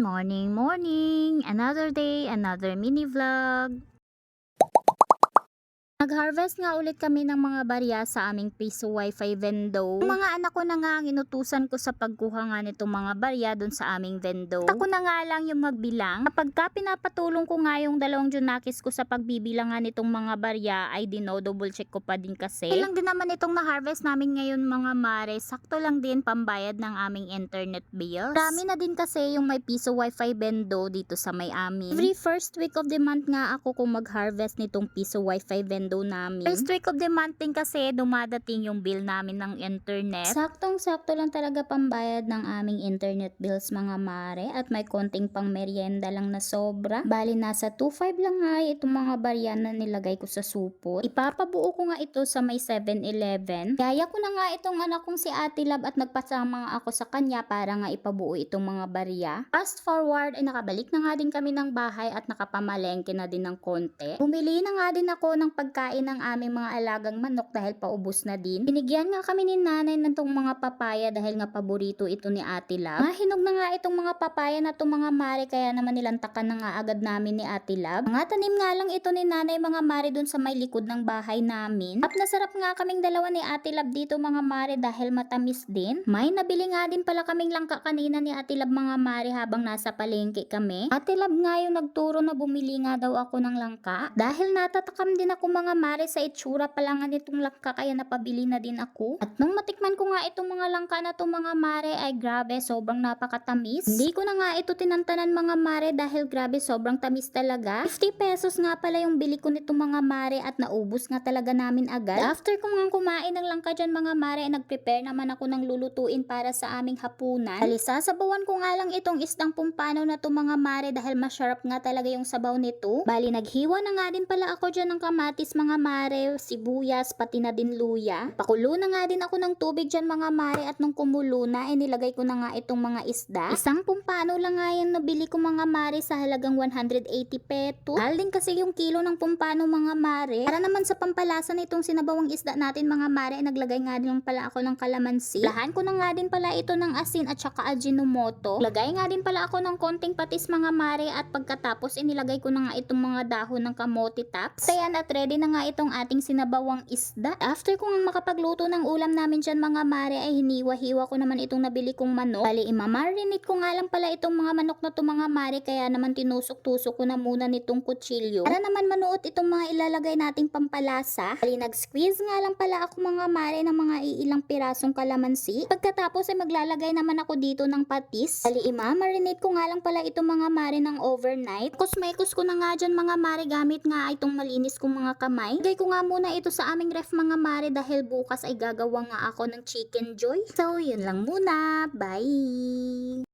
morning, morning! Another day, another mini vlog. Nag-harvest nga ulit kami ng mga barya sa aming piso wifi vendo. Yung mga anak ko na nga ang inutusan ko sa pagkuha nga nitong mga barya dun sa aming vendo. Ako na nga lang yung magbilang. Kapag ka pinapatulong ko nga yung dalawang junakis ko sa pagbibilang nitong mga barya ay dino double check ko pa din kasi. Ilang din naman itong na-harvest namin ngayon mga mare. Sakto lang din pambayad ng aming internet bills. Dami na din kasi yung may piso wifi vendo dito sa may amin. Every first week of the month nga ako kung mag-harvest nitong piso wifi vendo namin. First week of the month din kasi dumadating yung bill namin ng internet. Saktong-sakto lang talaga pambayad ng aming internet bills mga mare at may konting pang merienda lang na sobra. Bali nasa 2.5 lang nga itong mga barya na nilagay ko sa supot. Ipapabuo ko nga ito sa may 7-Eleven. Gaya ko na nga itong anak kong si Ate Lab at nagpasama nga ako sa kanya para nga ipabuo itong mga barya. Fast forward ay nakabalik na nga din kami ng bahay at nakapamalengke na din ng konti. Bumili na nga din ako ng pagkain ng aming mga alagang manok dahil paubos na din. Binigyan nga kami ni nanay ng tong mga papaya dahil nga paborito ito ni Ate Lab. Mahinog na nga itong mga papaya na tong mga mare kaya naman nilantakan na nga agad namin ni Ate Lab. Mga tanim nga lang ito ni nanay mga mare dun sa may likod ng bahay namin. At nasarap nga kaming dalawa ni Ate Lab dito mga mare dahil matamis din. May nabili nga din pala kaming langka kanina ni Ate Lab mga mare habang nasa palengke kami. Ate Lab nga yung nagturo na bumili nga daw ako ng langka. Dahil natatakam din ako mga mare sa itsura pa lang nitong langka kaya napabili na din ako. At nung matikman ko nga itong mga langka na itong mga mare ay grabe sobrang napakatamis. Hindi ko na nga ito tinantanan mga mare dahil grabe sobrang tamis talaga. 50 pesos nga pala yung bili ko nitong mga mare at naubos nga talaga namin agad. After ko nga kumain ng langka dyan mga mare ay nag-prepare naman ako ng lulutuin para sa aming hapunan. Alisa, sabawan ko nga lang itong isdang pumpano na to mga mare dahil masarap nga talaga yung sabaw nito. Bali naghiwa na nga din pala ako dyan ng kamatis mga mare, sibuyas, pati na din luya. Pakulo na nga din ako ng tubig dyan mga mare at nung kumulo na, inilagay ko na nga itong mga isda. Isang pumpano lang nga yan nabili ko mga mare sa halagang 180 peto. Mahal din kasi yung kilo ng pumpano mga mare. Para naman sa pampalasa nitong sinabawang isda natin mga mare, ay naglagay nga din pala ako ng kalamansi. Lahan ko na nga din pala ito ng asin at saka ajinomoto. Lagay nga din pala ako ng konting patis mga mare at pagkatapos inilagay ko na nga itong mga dahon ng kamote tops. Ayan at ready na nga itong ating sinabawang isda. After ko nga makapagluto ng ulam namin dyan mga mare ay hiniwa-hiwa ko naman itong nabili kong manok. Bali imamarinate ko nga lang pala itong mga manok na to mga mare kaya naman tinusok-tusok ko na muna nitong kutsilyo. Para naman manuot itong mga ilalagay nating pampalasa. Bali nag-squeeze nga lang pala ako mga mare ng mga iilang pirasong kalamansi. Pagkatapos ay maglalagay naman ako dito ng patis. Bali imamarinate ko nga lang pala itong mga mare ng overnight. Kusmekos ko na nga dyan mga mare gamit nga itong malinis kong mga kamay. Lagay ko nga muna ito sa aming ref mga mare dahil bukas ay gagawa nga ako ng chicken joy. So yun lang muna. Bye!